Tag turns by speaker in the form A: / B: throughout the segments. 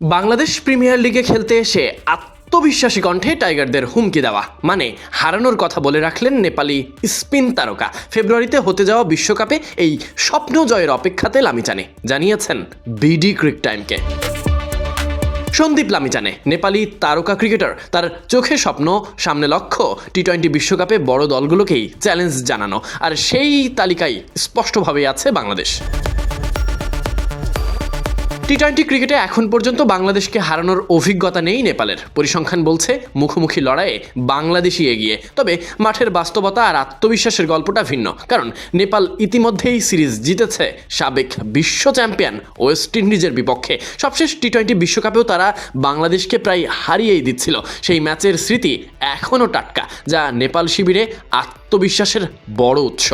A: Bangladesh premier লিগে খেলতে এসে আত্মবিশ্বাসী কণ্ঠে টাইগারদের হুমকি দেওয়া মানে হারানোর কথা বলে রাখলেন নেপালি স্পিন তারকা। ফেব্রুয়ারিতে হতে যাওয়া বিশ্বকাপে এই স্বপ্ন জয়ের অপেক্ষাতে লামিচানে, জানিয়েছেন বিডি ক্রিক টাইমকে। সন্দীপ লামিচানে, নেপালি তারকা ক্রিকেটার, তার চোখে স্বপ্ন, সামনে লক্ষ্য টি টোয়েন্টি বিশ্বকাপে বড় দলগুলোকেই চ্যালেঞ্জ জানানো, আর সেই তালিকায় স্পষ্টভাবেই আছে বাংলাদেশ। টি টোয়েন্টি ক্রিকেটে এখন পর্যন্ত বাংলাদেশকে হারানোর অভিজ্ঞতা নেই নেপালের। পরিসংখ্যান বলছে, মুখোমুখি লড়াইয়ে বাংলাদেশই এগিয়ে। তবে মাঠের বাস্তবতা আর আত্মবিশ্বাসের গল্পটা ভিন্ন। কারণ নেপাল ইতিমধ্যেই সিরিজ জিতেছে সাবেক বিশ্ব চ্যাম্পিয়ন ওয়েস্ট ইন্ডিজের বিপক্ষে। সবশেষ টি টোয়েন্টি বিশ্বকাপেও তারা বাংলাদেশকে প্রায় হারিয়েই দিচ্ছিল। সেই ম্যাচের স্মৃতি এখনও টাটকা, যা নেপাল শিবিরে আত্মবিশ্বাসের বড় উৎস।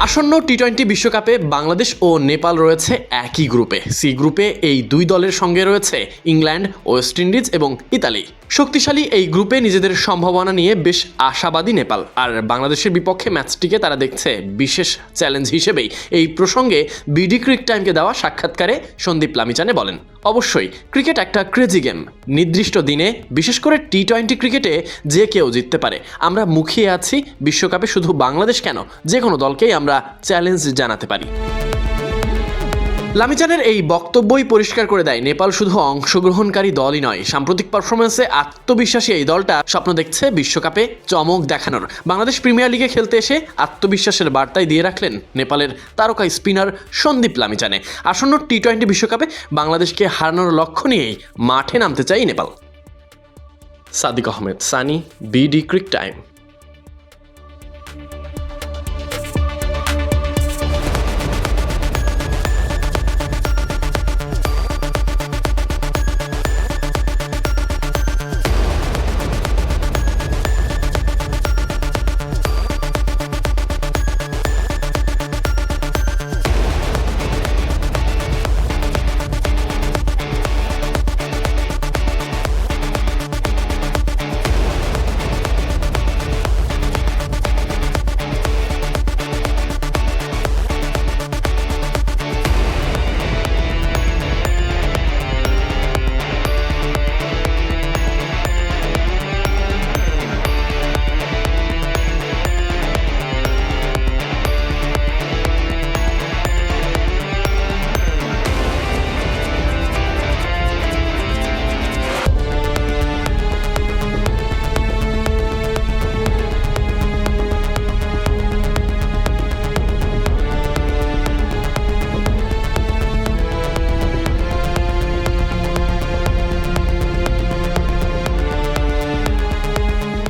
A: আসন্ন টি টোয়েন্টি বিশ্বকাপে বাংলাদেশ ও নেপাল রয়েছে একই গ্রুপে। সি গ্রুপে এই দুই দলের সঙ্গে রয়েছে ইংল্যান্ড, ওয়েস্ট ইন্ডিজ এবং ইতালি। শক্তিশালী এই গ্রুপে নিজেদের সম্ভাবনা নিয়ে বেশ আশাবাদী নেপাল। আর বাংলাদেশের বিপক্ষে ম্যাচটিকে তারা দেখছে বিশেষ চ্যালেঞ্জ হিসেবেই। এই প্রসঙ্গে বিডি ক্রিক টাইমকে দেওয়া সাক্ষাৎকারে সন্দীপ লামিচানে বলেন, অবশ্যই, ক্রিকেট একটা ক্রেজি গেম নির্দিষ্ট দিনে, বিশেষ করে টি টোয়েন্টি ক্রিকেটে যে কেউ জিততে পারে। আমরা মুখিয়ে আছি, বিশ্বকাপে শুধু বাংলাদেশ কেন? যে কোনো দলকেই আমরা চ্যালেঞ্জ জানাতে পারি। লামিচানের এই বক্তব্যই পরিষ্কার করে দেয়, নেপাল শুধু অংশগ্রহণকারী দলই নয়, সাম্প্রতিক পারফরমেন্সে আত্মবিশ্বাসী এই দলটা স্বপ্ন দেখছে বিশ্বকাপে চমক দেখানোর। বাংলাদেশ প্রিমিয়ার লিগে খেলতে এসে আত্মবিশ্বাসের বার্তায় দিয়ে রাখলেন নেপালের তারকা স্পিনার সন্দীপ লামিচানে আসন্ন টি টোয়েন্টি বিশ্বকাপে বাংলাদেশকে হারানোর লক্ষ্য নিয়েই মাঠে নামতে চাই Nepal. Sadiq Ahmed, Sunny BD cric time